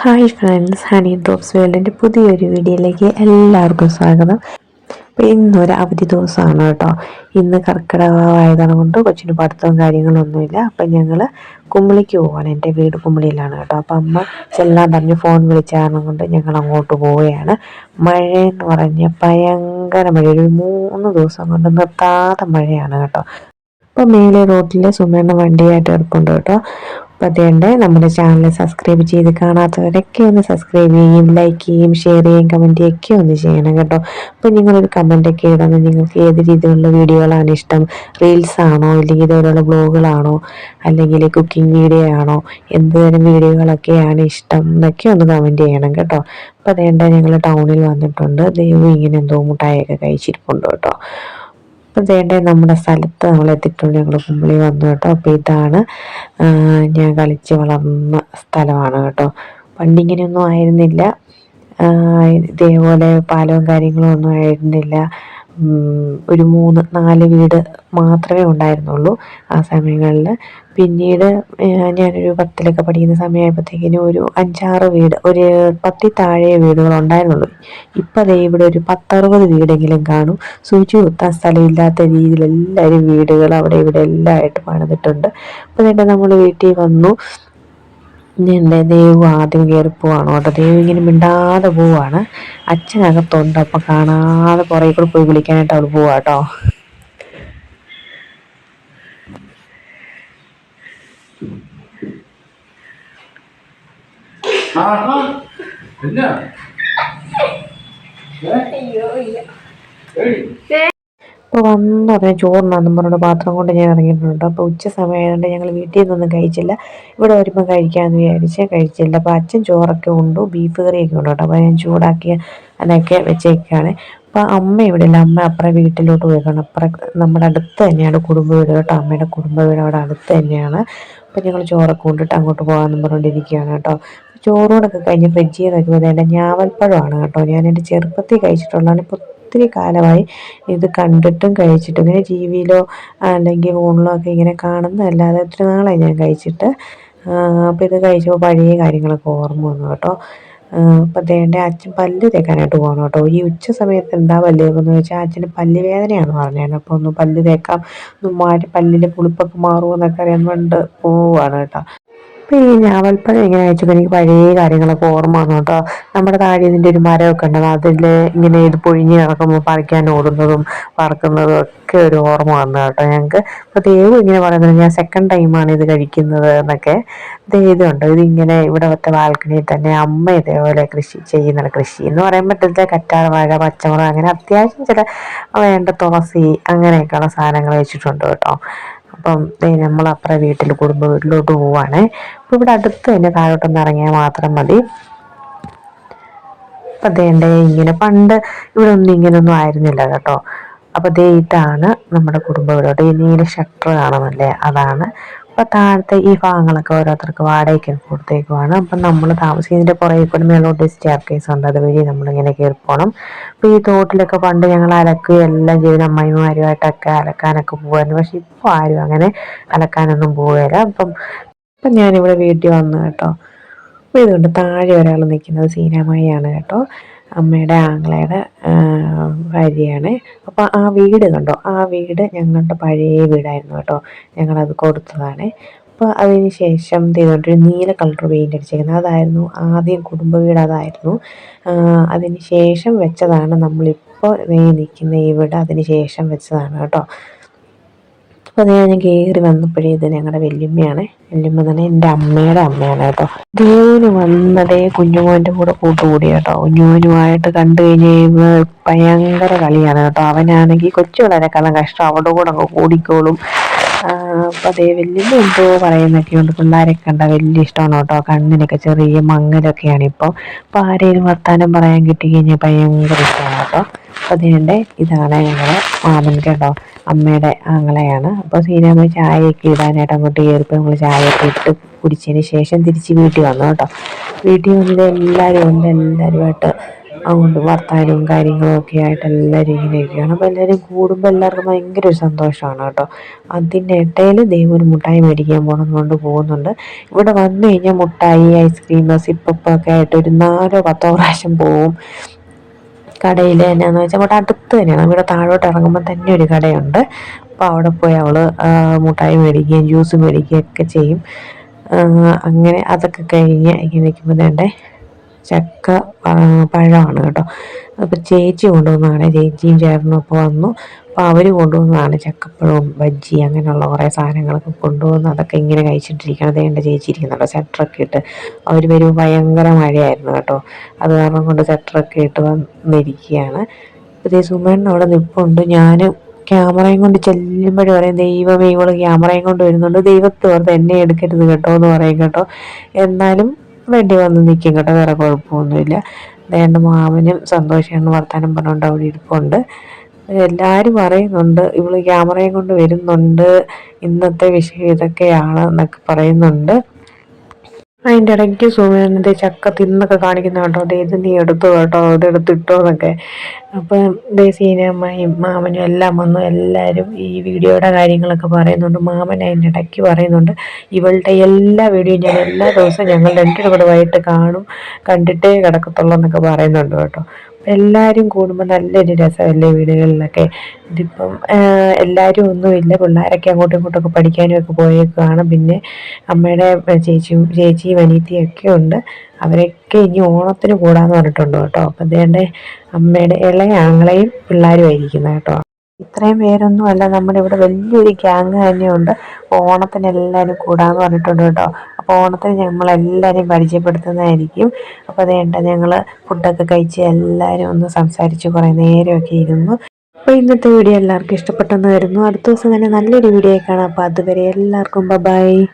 Hi friends honey Drops വേൾഡിന്റെ പുതിയൊരു വീഡിയോയിലേക്ക് എല്ലാവർക്കും സ്വാഗതം. അപ്പോൾ ഇന്നൊരു അവധി ദിവസമാണ് കേട്ടോ. ഇന്ന് കർക്കിടകമായതാണ് കൊണ്ട് കൊച്ചിന് പഠിത്തവും കാര്യങ്ങളൊന്നുമില്ല. അപ്പം ഞങ്ങൾ കുമ്പളിക്ക് പോവാണ്. എന്റെ വീട് കുമ്പളിയിലാണ് കേട്ടോ. അപ്പം അമ്മ ചെല്ലാൻ പറഞ്ഞ് ഫോൺ വിളിച്ച കാരണം കൊണ്ട് ഞങ്ങൾ അങ്ങോട്ട് പോവുകയാണ്. മഴയെന്ന് പറഞ്ഞ ഭയങ്കര മഴ. ഒരു മൂന്ന് ദിവസം കൊണ്ട് നിർത്താതെ മഴയാണ് കേട്ടോ. അപ്പോൾ മേലെ റോഡിൽ സുമേണ്ണ വണ്ടിയായിട്ട് എടുപ്പുണ്ട് കേട്ടോ. അതുകൊണ്ട് നമ്മുടെ ചാനൽ സബ്സ്ക്രൈബ് ചെയ്ത് കാണാത്തവരൊക്കെ ഒന്ന് സബ്സ്ക്രൈബ് ചെയ്യും ലൈക്ക് ചെയ്യും ഷെയർ ചെയ്യും കമന്റ് ഒക്കെ ഒന്ന് ചെയ്യണം കേട്ടോ. അപ്പോൾ നിങ്ങളൊരു കമന്റൊക്കെ ഇടണം. നിങ്ങൾക്ക് ഏത് രീതിയിലുള്ള വീഡിയോകളാണ് ഇഷ്ടം? റീൽസ് ആണോ? അല്ലെങ്കിൽ ഇതുപോലുള്ള ബ്ലോഗുകളാണോ അല്ലെങ്കിൽ കുക്കിംഗ് വീഡിയോ ആണോ? എന്ത് തരം വീഡിയോകളൊക്കെയാണ് ഇഷ്ടം? എന്നൊക്കെ ഒന്ന് കമന്റ് ചെയ്യണം കേട്ടോ. അപ്പോൾ അതേണ്ട ഞങ്ങൾ ടൗണിൽ വന്നിട്ടുണ്ട്. ദൈവം ഇങ്ങനെ എന്തോ മുട്ടായൊക്കെ കഴിച്ചിരിപ്പുണ്ട് കേട്ടോ. അപ്പം വേണ്ടേ നമ്മുടെ സ്ഥലത്ത് നമ്മൾ എത്തിയിട്ടുണ്ട്. ഞങ്ങൾ കുമ്പളി വന്നു കേട്ടോ. അപ്പോൾ ഇതാണ് ഞാൻ കളിച്ച് വളർന്ന സ്ഥലമാണ് കേട്ടോ. പണ്ടിങ്ങനെയൊന്നും ആയിരുന്നില്ല. ഇതേപോലെ പാലവും കാര്യങ്ങളും ഒന്നും ആയിരുന്നില്ല. ഒരു മൂന്ന് നാല് വീട് മാത്രമേ ഉണ്ടായിരുന്നുള്ളൂ ആ സമയങ്ങളിൽ. പിന്നീട് ഞാനൊരു പത്തിലൊക്കെ പഠിക്കുന്ന സമയമായപ്പോഴത്തേക്കിനും ഒരു അഞ്ചാറ് വീട് ഒരു പത്തി താഴെ വീടുകൾ ഉണ്ടായിരുന്നുള്ളൂ. ഇപ്പം അതേ ഇവിടെ ഒരു പത്തറുപത് വീടെങ്കിലും കാണും. സൂചി കുത്താൻ സ്ഥലമില്ലാത്ത രീതിയിൽ എല്ലാവരും വീടുകൾ അവിടെ ഇവിടെ എല്ലാമായിട്ട് പണിതിട്ടുണ്ട്. അപ്പോൾ തന്നെ നമ്മൾ വീട്ടിൽ വന്നു. എന്റെ ദേവു ആദ്യം കയറി പോവാണ് കേട്ടോ. ദേവു ഇങ്ങനെ മിണ്ടാതെ പോവാണ്. അച്ഛനകത്തുണ്ട് അപ്പം കാണാതെ പുറകെ കൂടെ പോയി വിളിക്കാനായിട്ട് അവൾ പോവാ കേട്ടോ. അപ്പോൾ വന്ന ഉടനെ ചോറിനാന്നും പറഞ്ഞു പാത്രം കൊണ്ട് ഞാൻ ഇറങ്ങിയിട്ടുണ്ട്. അപ്പോൾ ഉച്ച സമയമായതുകൊണ്ട് ഞങ്ങൾ വീട്ടിൽ നിന്നൊന്നും കഴിച്ചില്ല. ഇവിടെ വരുമ്പോൾ കഴിക്കാമെന്ന് വിചാരിച്ച് കഴിച്ചില്ല. അപ്പോൾ അച്ഛൻ ചോറൊക്കെ ഉണ്ടു ബീഫ് കറിയൊക്കെ ഉണ്ട് കേട്ടോ. അപ്പോൾ ഞാൻ ചൂടാക്കിയ അതൊക്കെ വെച്ചേക്കാണ്. അപ്പോൾ അമ്മ ഇവിടെ ഇല്ല. അമ്മ അപ്പുറം വീട്ടിലോട്ട് പോയിക്കാണ്. അപ്പുറം നമ്മുടെ അടുത്ത് തന്നെയാണ് കുടുംബ വീട് കേട്ടോ. അമ്മയുടെ കുടുംബ വീട് അവിടെ അടുത്ത് തന്നെയാണ്. അപ്പോൾ ഞങ്ങൾ ചോറൊക്കെ കൊണ്ടിട്ട് അങ്ങോട്ട് പോകാമെന്ന് പറഞ്ഞുകൊണ്ടിരിക്കുകയാണ് കേട്ടോ. ചോറോടൊക്കെ കഴിഞ്ഞ് ഫ്രിഡ്ജിൽ എന്റെ ഞാവൽപ്പഴമാണ് കേട്ടോ. ഞാൻ എന്റെ ചെറുപ്പത്തിൽ കഴിച്ചിട്ടുള്ളതാണ്. ഇപ്പോൾ ഒത്തിരി കാലമായി ഇത് കണ്ടിട്ടും കഴിച്ചിട്ടും. ഇങ്ങനെ ടി വിയിലോ അല്ലെങ്കിൽ ഫോണിലോ ഒക്കെ ഇങ്ങനെ കാണുന്നതല്ലാതെ ഒത്തിരി നാളായി ഞാൻ കഴിച്ചിട്ട്? അപ്പോൾ ഇത് കഴിച്ചപ്പോൾ പഴയ കാര്യങ്ങളൊക്കെ ഓർമ്മ വന്നു കേട്ടോ. അപ്പോൾ അതേണ്ട അച്ഛൻ പല്ല് തേക്കാനായിട്ട് പോകണം കേട്ടോ. ഈ ഉച്ച സമയത്ത് എന്താ പല്ല് തേക്കുന്നത് വെച്ചാൽ അച്ഛന് പല്ല് വേദനയാണ് പറഞ്ഞത് അപ്പോൾ ഒന്ന് പല്ല് തേക്കാം ഒന്ന് മാറ്റി പല്ലിന്റെ പുളിപ്പൊക്കെ മാറുമോ എന്നൊക്കെ അറിയാൻ വേണ്ടി പോവുകയാണ് കേട്ടോ. അപ്പോൾ ഈ ഞാവൽപ്പഴം ഇങ്ങനെ അയച്ചപ്പോൾ എനിക്ക് പഴയ കാര്യങ്ങളൊക്കെ ഓർമ്മ വന്നു കേട്ടോ. നമ്മുടെ താഴെ ഇതിന്റെ ഒരു മരമൊക്കെ ഉണ്ടല്ലോ അതിൽ ഇങ്ങനെ ഇത് പൊഴിഞ്ഞ് കിടക്കുമ്പോൾ പറിക്കാൻ ഓടുന്നതും പറക്കുന്നതും ഒക്കെ ഒരു ഓർമ്മ വന്നു കേട്ടോ ഞങ്ങൾക്ക് അപ്പോൾ ദേവ് ഇങ്ങനെ പറയുന്നത് ഞാൻ സെക്കൻഡ് ടൈമാണ് ഇത് കഴിക്കുന്നത് എന്നൊക്കെ. ഇതുണ്ട് ഇതിങ്ങനെ ഇവിടെ ഒറ്റ ബാൽക്കണിയിൽ തന്നെ അമ്മ ഇതേപോലെ കൃഷി ചെയ്യുന്നുണ്ട്. കൃഷി എന്ന് പറയുമ്പോൾ ഇതിന്റെ കറ്റാർ വാഴ പച്ചമുളക് അങ്ങനെ അത്യാവശ്യം ചില വേണ്ട തുളസി അങ്ങനെയൊക്കെയുള്ള സാധനങ്ങൾ വെച്ചിട്ടുണ്ട് കേട്ടോ. അപ്പം നമ്മൾ അപ്പുറം വീട്ടിൽ കുടുംബ വീട്ടിലോട്ട് പോവാണ്. അപ്പോൾ ഇവിടെ അടുത്ത് തന്നെ താഴോട്ടൊന്ന് ഇറങ്ങിയാൽ മാത്രം മതി. അപ്പം അതേണ്ടേ ഇങ്ങനെ പണ്ട് ഇവിടെ ഒന്നും ഇങ്ങനെയൊന്നും ആയിരുന്നില്ല കേട്ടോ. അപ്പോൾ ദേ ഇതാണ് നമ്മുടെ കുടുംബ വീടോട്ട് ഈ നീല ഷട്ടർ കാണുമല്ലേ? അതാണ് അപ്പോൾ താഴത്തെ ഈ ഭാഗങ്ങളൊക്കെ ഓരോരുത്തർക്ക് വാടകയ്ക്ക് കൊടുത്തേക്കുവാണ്. അപ്പം നമ്മൾ താമസിക്കുന്നതിന്റെ പുറകെ കൂടെ മേലോട്ട് സ്റ്റെയർ കേസ് ഉണ്ട്. അതുവഴി നമ്മളിങ്ങനെ കയറി പോകണം അപ്പോൾ ഈ തോട്ടിലൊക്കെ പണ്ട് ഞങ്ങൾ അലക്കുകയും എല്ലാം ചെയ്ത് അമ്മായിമാരുമായിട്ടൊക്കെ അലക്കാനൊക്കെ പോകുമായിരുന്നു പക്ഷെ ഇപ്പോൾ ആരും അങ്ങനെ അലക്കാനൊന്നും പോവുകയില്ല അപ്പം ഇപ്പം ഞാനിവിടെ വീട്ടിൽ വന്നു കേട്ടോ. അപ്പോൾ ഇതുകൊണ്ട് താഴെ ഒരാൾ നിൽക്കുന്നത് സീനാമയാണ് കേട്ടോ. അമ്മയുടെ ആങ്ങളയുടെ ഭാര്യയാണ്. അപ്പോൾ ആ വീട് കണ്ടോ? ആ വീട് ഞങ്ങളുടെ പഴയ വീടായിരുന്നു കേട്ടോ. ഞങ്ങളത് കൊടുത്തതാണ്. അപ്പോൾ അതിന് ശേഷം ചെയ്തുകൊണ്ടൊരു നീല കളർ പെയിന്റ് അടിച്ചേക്കുന്നത്. അതായിരുന്നു ആദ്യം കുടുംബ വീട് അതായിരുന്നു. അതിന് ശേഷം വെച്ചതാണ് നമ്മളിപ്പോൾ നിൽക്കുന്ന ഈ വീട് അതിന് ശേഷം വെച്ചതാണ് കേട്ടോ. അപ്പോൾ ഞാൻ കയറി വന്നപ്പോഴേ ഇത് ഞങ്ങളുടെ വല്യമ്മയാണ്. വല്യമ്മ തന്നെ എന്റെ അമ്മയുടെ അമ്മയാണ് കേട്ടോ. ദേവിന് വന്നതേ കുഞ്ഞുമോന്റെ കൂടെ കൂട്ടുകൂടി കേട്ടോ. കുഞ്ഞുമോനുമായിട്ട് കണ്ടു കഴിഞ്ഞാൽ ഭയങ്കര കളിയാണ് കേട്ടോ. അവനാണെങ്കിൽ കൊച്ചു വളരെക്കാലം കഷ്ടം. അവളുടെ കൂടെ അങ്ങ് കൂടിക്കോളും. അപ്പോൾ അതേ വല്യമ്മ എന്തോ പറയുന്നൊക്കെ ഉണ്ട്. പിള്ളേരൊക്കെ കണ്ട വലിയ ഇഷ്ടമാണ് കേട്ടോ. കണ്ണിനൊക്കെ ചെറിയ മങ്ങലൊക്കെയാണ് ഇപ്പോൾ അപ്പോൾ ആരെയും വർത്താനം പറയാൻ കിട്ടി കഴിഞ്ഞാൽ ഭയങ്കര ഇഷ്ടമാണ് കേട്ടോ. അപ്പോൾ ഇതാണ് ഞങ്ങളെ മാമൻ കേട്ടോ അമ്മയുടെ ആങ്ങളെയാണ്. അപ്പോൾ ശ്രീരാമ ചായയൊക്കെ ഇടാനായിട്ട് അങ്ങോട്ട് കയറിപ്പോൾ ഞങ്ങൾ ചായയൊക്കെ ഇട്ട് കുടിച്ചതിന് ശേഷം തിരിച്ച് വീട്ടിൽ വന്നു കേട്ടോ. വീട്ടിൽ വന്നത് എല്ലാവരും ഉണ്ട് എല്ലാവരുമായിട്ട് അതുകൊണ്ട് വർത്താനവും കാര്യങ്ങളും ഒക്കെ ആയിട്ട് എല്ലാവരും ഇരിക്കുകയാണ് അപ്പോൾ എല്ലാവരും കൂടുമ്പോൾ എല്ലാവർക്കും ഭയങ്കര ഒരു സന്തോഷമാണ് കേട്ടോ. അതിന്റെ ഇടയിൽ ദൈവം ഒരു മുട്ടായി മേടിക്കാൻ പോകണമെന്നുകൊണ്ട് പോകുന്നുണ്ട്. ഇവിടെ വന്നു കഴിഞ്ഞാൽ മുട്ടായി ഐസ്ക്രീം സിപ്പപ്പൊക്കെ ആയിട്ട് ഒരു നാലോ പത്തോ പ്രാവശ്യം പോവും. കടയിൽ എന്നാന്ന് വെച്ചാൽ ഇവിടെ അടുത്ത് തന്നെയാണ്. ഇവിടെ താഴോട്ട് ഇറങ്ങുമ്പോൾ തന്നെ ഒരു കടയുണ്ട്. അപ്പോൾ അവിടെ പോയി അവൾ മുട്ടായി മേടിക്കുകയും ജ്യൂസ് മേടിക്കുകയും ഒക്കെ ചെയ്യും. അങ്ങനെ അതൊക്കെ കഴിഞ്ഞ് ഇങ്ങനെ നിൽക്കുമ്പോൾ തന്നെ ചക്ക പഴമാണ് കേട്ടോ. അപ്പോൾ ചേച്ചി കൊണ്ടുവന്നതാണ് ചേച്ചിയും ചേർന്നപ്പോൾ വന്നു. അപ്പോൾ അവർ കൊണ്ടുവന്നതാണ് ചക്കപ്പഴവും ബജ്ജി അങ്ങനെയുള്ള കുറേ സാധനങ്ങളൊക്കെ കൊണ്ടുവന്ന് അതൊക്കെ ഇങ്ങനെ കഴിച്ചിട്ടിരിക്കണം എന്റെ ചേച്ചി ഇരിക്കുന്നുണ്ടോ. സെറ്ററൊക്കെ ഇട്ട് അവർ വരുമ്പോൾ ഭയങ്കര മഴയായിരുന്നു കേട്ടോ. അത് കാരണം കൊണ്ട് സെറ്ററൊക്കെ ഇട്ട് വന്നിരിക്കുകയാണ്. ഇതേ സുമേണ്ണ അവിടെ നിൽപ്പുണ്ട് ഞാൻ ക്യാമറയും കൊണ്ട് ചെല്ലുമ്പോഴും പറയും ദൈവമേ ഇവൾ ക്യാമറയും കൊണ്ട് വരുന്നുണ്ട്. ദൈവത്തെ ഓർത്ത് എന്നെ എടുക്കരുത് കേട്ടോ എന്ന് പറയും കേട്ടോ. എന്നാലും വേണ്ടി വന്ന് നിൽക്കും കേട്ടോ. വേറെ കുഴപ്പമൊന്നുമില്ല. ദേണ്ട മാമനും സന്തോഷമാണ് വർത്തമാനം പറഞ്ഞുകൊണ്ട് അവിടെ ഇരിപ്പുണ്ട്. എല്ലാവരും പറയുന്നുണ്ട് ഇവൾ ക്യാമറയും കൊണ്ട് വരുന്നുണ്ട് ഇന്നത്തെ വിഷയം ഇതൊക്കെയാണ് എന്നൊക്കെ പറയുന്നുണ്ട്. അതിന്റെ ഇടയ്ക്ക് സുമേനത്തെ ചക്ക തിന്നൊക്കെ കാണിക്കുന്ന കേട്ടോ ദേ ഇത് നീ എടുത്തു കേട്ടോ ഇത് എടുത്തിട്ടോ എന്നൊക്കെ. അപ്പം ദേ സീനമ്മയും മാമനും എല്ലാം വന്നു എല്ലാവരും ഈ വീഡിയോയുടെ കാര്യങ്ങളൊക്കെ പറയുന്നുണ്ട്. മാമൻ അതിന്റെ ഇടയ്ക്ക് പറയുന്നുണ്ട് ഇവളുടെ എല്ലാ വീഡിയോയും ഞാൻ എല്ലാ ദിവസവും ഞങ്ങൾ വൈകിട്ട് കാണും കണ്ടിട്ടേ കിടക്കത്തുള്ളൂ എന്നൊക്കെ പറയുന്നുണ്ട് കേട്ടോ. എല്ലാവരും കൂടുമ്പോൾ നല്ലൊരു രസമല്ലേ വീടുകളിലൊക്കെ? ഇതിപ്പം എല്ലാവരും ഒന്നുമില്ല. പിള്ളേരൊക്കെ അങ്ങോട്ടും ഇങ്ങോട്ടൊക്കെ പഠിക്കാനും ഒക്കെ പോയേക്കാണ് പിന്നെ അമ്മയുടെ ചേച്ചിയും ചേച്ചിയും അനീത്തിയും ഒക്കെ ഉണ്ട്. അവരൊക്കെ ഇനി ഓണത്തിന് കൂടാന്ന് പറഞ്ഞിട്ടുണ്ട് കേട്ടോ. അപ്പം അതേണ്ട അമ്മയുടെ ഇളയ ആങ്ങളെയും പിള്ളേരും ആയിരിക്കുന്നത് കേട്ടോ. ഇത്രയും പേരൊന്നും അല്ല നമ്മുടെ ഇവിടെ വലിയൊരു ഗ്യാങ് തന്നെയുണ്ട്. ഓണത്തിന് എല്ലാവരും കൂടാന്ന് പറഞ്ഞിട്ടുണ്ട് കേട്ടോ. ഓണത്തിന് നമ്മളെല്ലാവരെയും പരിചയപ്പെടുത്തുന്നതായിരിക്കും. അപ്പോൾ അതേണ്ട ഞങ്ങൾ ഫുഡൊക്കെ കഴിച്ച് എല്ലാവരും ഒന്ന് സംസാരിച്ച് കുറേ നേരമൊക്കെ ഇരുന്നു. അപ്പോൾ ഇന്നത്തെ വീഡിയോ എല്ലാവർക്കും ഇഷ്ടപ്പെട്ടെന്ന് വരുന്നു അടുത്ത ദിവസം തന്നെ നല്ലൊരു വീഡിയോ കാണാം. അപ്പോൾ അതുവരെ എല്ലാവർക്കും ബൈ